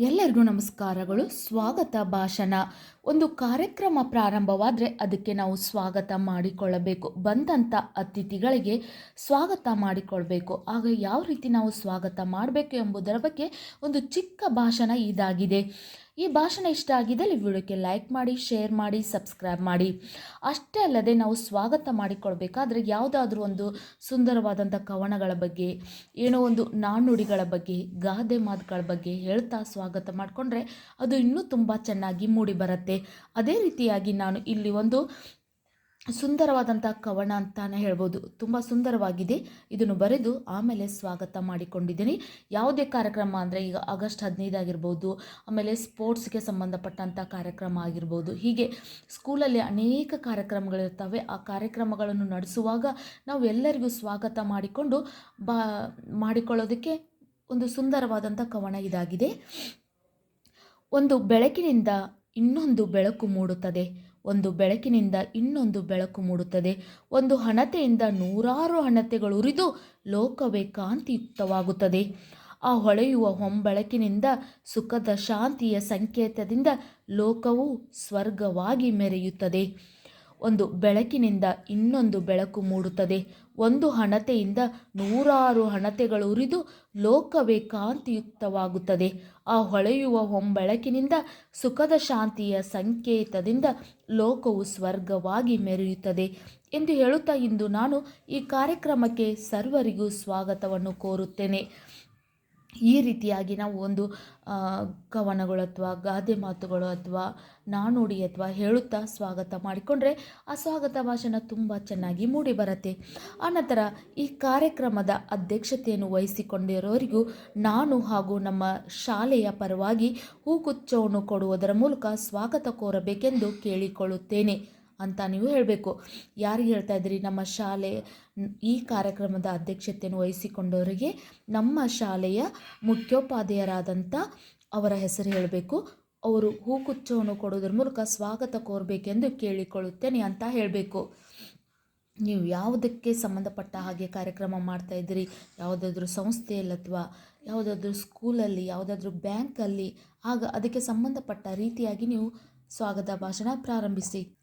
ಎಲ್ಲರಿಗೂ ನಮಸ್ಕಾರಗಳು. ಸ್ವಾಗತ ಭಾಷಣ. ಒಂದು ಕಾರ್ಯಕ್ರಮ ಪ್ರಾರಂಭವಾದರೆ ಅದಕ್ಕೆ ನಾವು ಸ್ವಾಗತ ಮಾಡಿಕೊಳ್ಳಬೇಕು. ಬಂದಂಥ ಅತಿಥಿಗಳಿಗೆ ಸ್ವಾಗತ ಮಾಡಿಕೊಳ್ಬೇಕು. ಆಗ ಯಾವ ರೀತಿ ನಾವು ಸ್ವಾಗತ ಮಾಡಬೇಕು ಎಂಬುದರ ಬಗ್ಗೆ ಒಂದು ಚಿಕ್ಕ ಭಾಷಣ ಇದಾಗಿದೆ. ಈ ಭಾಷಣ ಇಷ್ಟ ಆಗಿದ್ದಲ್ಲಿ ವಿಡಿಯೋಕ್ಕೆ ಲೈಕ್ ಮಾಡಿ, ಶೇರ್ ಮಾಡಿ, ಸಬ್ಸ್ಕ್ರೈಬ್ ಮಾಡಿ. ಅಷ್ಟೇ ಅಲ್ಲದೆ ನಾವು ಸ್ವಾಗತ ಮಾಡಿಕೊಳ್ಬೇಕಾದ್ರೆ ಯಾವುದಾದ್ರೂ ಒಂದು ಸುಂದರವಾದಂಥ ಕವನಗಳ ಬಗ್ಗೆ, ಏನೋ ಒಂದು ನಾಣ್ಣುಡಿಗಳ ಬಗ್ಗೆ, ಗಾದೆ ಮಾತುಗಳ ಬಗ್ಗೆ ಹೇಳ್ತಾ ಸ್ವಾಗತ ಮಾಡಿಕೊಂಡ್ರೆ ಅದು ಇನ್ನೂ ತುಂಬ ಚೆನ್ನಾಗಿ ಮೂಡಿ ಬರುತ್ತೆ. ಅದೇ ರೀತಿಯಾಗಿ ನಾನು ಇಲ್ಲಿ ಒಂದು ಸುಂದರವಾದಂಥ ಕವನ ಅಂತಾನೆ ಹೇಳ್ಬೋದು. ತುಂಬ ಸುಂದರವಾಗಿದೆ. ಇದನ್ನು ಬರೆದು ಆಮೇಲೆ ಸ್ವಾಗತ ಮಾಡಿಕೊಂಡಿದ್ದೀನಿ. ಯಾವುದೇ ಕಾರ್ಯಕ್ರಮ ಅಂದರೆ ಈಗ ಆಗಸ್ಟ್ ಹದಿನೈದಾಗಿರ್ಬೋದು ಆಮೇಲೆ ಸ್ಪೋರ್ಟ್ಸ್ಗೆ ಸಂಬಂಧಪಟ್ಟಂಥ ಕಾರ್ಯಕ್ರಮ ಆಗಿರ್ಬೋದು, ಹೀಗೆ ಸ್ಕೂಲಲ್ಲಿ ಅನೇಕ ಕಾರ್ಯಕ್ರಮಗಳಿರ್ತವೆ ಆ ಕಾರ್ಯಕ್ರಮಗಳನ್ನು ನಡೆಸುವಾಗ ನಾವು ಎಲ್ಲರಿಗೂ ಸ್ವಾಗತ ಮಾಡಿಕೊಂಡು ಬಾ, ಮಾಡಿಕೊಳ್ಳೋದಕ್ಕೆ ಒಂದು ಸುಂದರವಾದಂಥ ಕವನ ಇದಾಗಿದೆ. ಒಂದು ಬೆಳಕಿನಿಂದ ಇನ್ನೊಂದು ಬೆಳಕು ಮೂಡುತ್ತದೆ. ಒಂದು ಬೆಳಕಿನಿಂದ ಇನ್ನೊಂದು ಬೆಳಕು ಮೂಡುತ್ತದೆ. ಒಂದು ಹಣತೆಯಿಂದ ನೂರಾರು ಹಣತೆಗಳು ಉರಿದು ಲೋಕವೇ ಕಾಂತಿಯುಕ್ತವಾಗುತ್ತದೆ. ಆ ಹೊಳೆಯುವ ಹೊಂಬೆಳಕಿನಿಂದ ಸುಖದ ಶಾಂತಿಯ ಸಂಕೇತದಿಂದ ಲೋಕವು ಸ್ವರ್ಗವಾಗಿ ಮೆರೆಯುತ್ತದೆ. ಒಂದು ಬೆಳಕಿನಿಂದ ಇನ್ನೊಂದು ಬೆಳಕು ಮೂಡುತ್ತದೆ. ಒಂದು ಹಣತೆಯಿಂದ ನೂರಾರು ಹಣತೆಗಳು ಉರಿದು ಲೋಕವೇ ಕಾಂತಿಯುಕ್ತವಾಗುತ್ತದೆ. ಆ ಹೊಳೆಯುವ ಹೊಂಬೆಳಕಿನಿಂದ ಸುಖದ ಶಾಂತಿಯ ಸಂಕೇತದಿಂದ ಲೋಕವು ಸ್ವರ್ಗವಾಗಿ ಮೆರೆಯುತ್ತದೆ ಎಂದು ಹೇಳುತ್ತಾ ಇಂದು ನಾನು ಈ ಕಾರ್ಯಕ್ರಮಕ್ಕೆ ಸರ್ವರಿಗೂ ಸ್ವಾಗತವನ್ನು ಕೋರುತ್ತೇನೆ. ಈ ರೀತಿಯಾಗಿ ನಾವು ಒಂದು ಕವನಗಳು ಅಥವಾ ಗಾದೆ ಮಾತುಗಳು ಅಥವಾ ನಾನುಡಿ ಅಥವಾ ಹೇಳುತ್ತಾ ಸ್ವಾಗತ ಮಾಡಿಕೊಂಡ್ರೆ ಆ ಸ್ವಾಗತ ಭಾಷಣ ತುಂಬ ಚೆನ್ನಾಗಿ ಮೂಡಿ ಬರುತ್ತೆ. ಆನಂತರ ಈ ಕಾರ್ಯಕ್ರಮದ ಅಧ್ಯಕ್ಷತೆಯನ್ನು ವಹಿಸಿಕೊಂಡಿರೋರಿಗೂ ನಾನು ಹಾಗೂ ನಮ್ಮ ಶಾಲೆಯ ಪರವಾಗಿ ಹೂಗುಚ್ಛವನ್ನು ಕೊಡುವುದರ ಮೂಲಕ ಸ್ವಾಗತ ಕೋರಬೇಕೆಂದು ಕೇಳಿಕೊಳ್ಳುತ್ತೇನೆ. ಅಂತ ನೀವು ಹೇಳಬೇಕು. ಯಾರಿಗೆ ಹೇಳ್ತಾ ಇದ್ದೀರಿ? ನಮ್ಮ ಶಾಲೆ, ಈ ಕಾರ್ಯಕ್ರಮದ ಅಧ್ಯಕ್ಷತೆಯನ್ನು ವಹಿಸಿಕೊಂಡವರಿಗೆ ನಮ್ಮ ಶಾಲೆಯ ಮುಖ್ಯೋಪಾಧ್ಯಾಯರಾದಂಥ ಅವರ ಹೆಸರು ಹೇಳಬೇಕು. ಅವರು ಹೂಗುಚ್ಛವನ್ನು ಕೊಡೋದ್ರ ಮೂಲಕ ಸ್ವಾಗತ ಕೋರಬೇಕೆಂದು ಕೇಳಿಕೊಳ್ಳುತ್ತೇನೆ ಅಂತ ಹೇಳಬೇಕು. ನೀವು ಯಾವುದಕ್ಕೆ ಸಂಬಂಧಪಟ್ಟ ಹಾಗೆ ಕಾರ್ಯಕ್ರಮ ಮಾಡ್ತಾ ಇದ್ದೀರಿ? ಯಾವುದಾದ್ರೂ ಸಂಸ್ಥೆಯಲ್ಲಿ ಅಥವಾ ಯಾವುದಾದ್ರೂ ಸ್ಕೂಲಲ್ಲಿ, ಯಾವುದಾದ್ರೂ ಬ್ಯಾಂಕಲ್ಲಿ, ಆಗ ಅದಕ್ಕೆ ಸಂಬಂಧಪಟ್ಟ ರೀತಿಯಾಗಿ ನೀವು ಸ್ವಾಗತ ಭಾಷಣ ಪ್ರಾರಂಭಿಸಿ.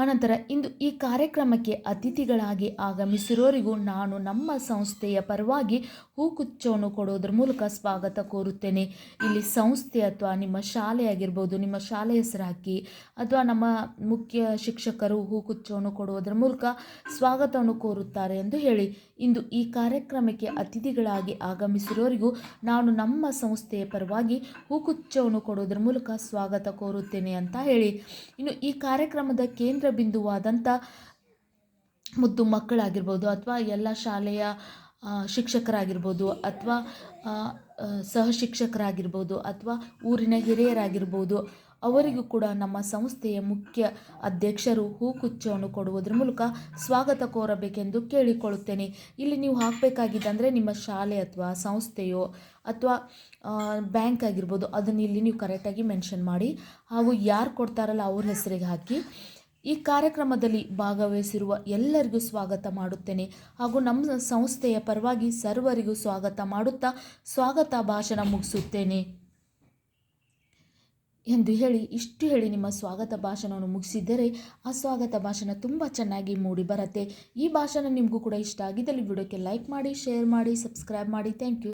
ಆನಂತರ ಇಂದು ಈ ಕಾರ್ಯಕ್ರಮಕ್ಕೆ ಅತಿಥಿಗಳಾಗಿ ಆಗಮಿಸಿರೋರಿಗೂ ನಾನು ನಮ್ಮ ಸಂಸ್ಥೆಯ ಪರವಾಗಿ ಹೂಕುಚ್ಚವನ್ನು ಕೊಡೋದ್ರ ಮೂಲಕ ಸ್ವಾಗತ ಕೋರುತ್ತೇನೆ. ಇಲ್ಲಿ ಸಂಸ್ಥೆ ಅಥವಾ ನಿಮ್ಮ ಶಾಲೆ ಆಗಿರ್ಬೋದು, ನಿಮ್ಮ ಶಾಲೆ ಹೆಸರು ಹಾಕಿ ಅಥವಾ ನಮ್ಮ ಮುಖ್ಯ ಶಿಕ್ಷಕರು ಹೂಕುಚ್ಚವನ್ನು ಕೊಡುವುದರ ಮೂಲಕ ಸ್ವಾಗತವನ್ನು ಕೋರುತ್ತಾರೆ ಎಂದು ಹೇಳಿ ಇಂದು ಈ ಕಾರ್ಯಕ್ರಮಕ್ಕೆ ಅತಿಥಿಗಳಾಗಿ ಆಗಮಿಸಿರೋರಿಗೂ ನಾನು ನಮ್ಮ ಸಂಸ್ಥೆಯ ಪರವಾಗಿ ಹೂಕುಚ್ಚವನ್ನು ಕೊಡೋದ್ರ ಮೂಲಕ ಸ್ವಾಗತ ಕೋರುತ್ತೇನೆ ಅಂತ ಹೇಳಿ. ಇನ್ನು ಈ ಕಾರ್ಯಕ್ರಮದ ಕೇಂದ್ರ ಬಿಂದುವಾದಂಥ ಮುದ್ದು ಮಕ್ಕಳಾಗಿರ್ಬೋದು ಅಥವಾ ಎಲ್ಲ ಶಾಲೆಯ ಶಿಕ್ಷಕರಾಗಿರ್ಬೋದು ಅಥವಾ ಸಹ ಶಿಕ್ಷಕರಾಗಿರ್ಬೋದು ಅಥವಾ ಊರಿನ ಹಿರಿಯರಾಗಿರ್ಬೋದು, ಅವರಿಗೂ ಕೂಡ ನಮ್ಮ ಸಂಸ್ಥೆಯ ಮುಖ್ಯ ಅಧ್ಯಕ್ಷರು ಹೂಕುಚ್ಚವನ್ನು ಕೊಡುವುದರ ಮೂಲಕ ಸ್ವಾಗತ ಕೋರಬೇಕೆಂದು ಕೇಳಿಕೊಳ್ಳುತ್ತೇನೆ. ಇಲ್ಲಿ ನೀವು ಹಾಕಬೇಕಾಗಿದ್ದಂದರೆ ನಿಮ್ಮ ಶಾಲೆ ಅಥವಾ ಸಂಸ್ಥೆಯೋ ಅಥವಾ ಬ್ಯಾಂಕ್ ಆಗಿರ್ಬೋದು ಅದನ್ನು ಇಲ್ಲಿ ನೀವು ಕರೆಕ್ಟಾಗಿ ಮೆನ್ಷನ್ ಮಾಡಿ ಹಾಗೂ ಯಾರು ಕೊಡ್ತಾರಲ್ಲ ಅವ್ರ ಹೆಸರಿಗೆ ಹಾಕಿ ಈ ಕಾರ್ಯಕ್ರಮದಲ್ಲಿ ಭಾಗವಹಿಸಿರುವ ಎಲ್ಲರಿಗೂ ಸ್ವಾಗತ ಮಾಡುತ್ತೇನೆ. ಹಾಗೂ ನಮ್ಮ ಸಂಸ್ಥೆಯ ಪರವಾಗಿ ಸರ್ವರಿಗೂ ಸ್ವಾಗತ ಮಾಡುತ್ತಾ ಸ್ವಾಗತ ಭಾಷಣ ಮುಗಿಸುತ್ತೇನೆ. ಎಂದು ಹೇಳಿ, ಇಷ್ಟು ಹೇಳಿ ನಿಮ್ಮ ಸ್ವಾಗತ ಭಾಷಣವನ್ನು ಮುಗಿಸಿದ್ದರೆ ಆ ಸ್ವಾಗತ ಭಾಷಣ ತುಂಬ ಚೆನ್ನಾಗಿ ಮೂಡಿ ಬರುತ್ತೆ. ಈ ಭಾಷಣ ನಿಮಗೂ ಕೂಡ ಇಷ್ಟ ಆಗಿದ್ದಲ್ಲಿ ವಿಡಿಯೋಕ್ಕೆ ಲೈಕ್ ಮಾಡಿ, ಶೇರ್ ಮಾಡಿ, ಸಬ್ಸ್ಕ್ರೈಬ್ ಮಾಡಿ. Thank you.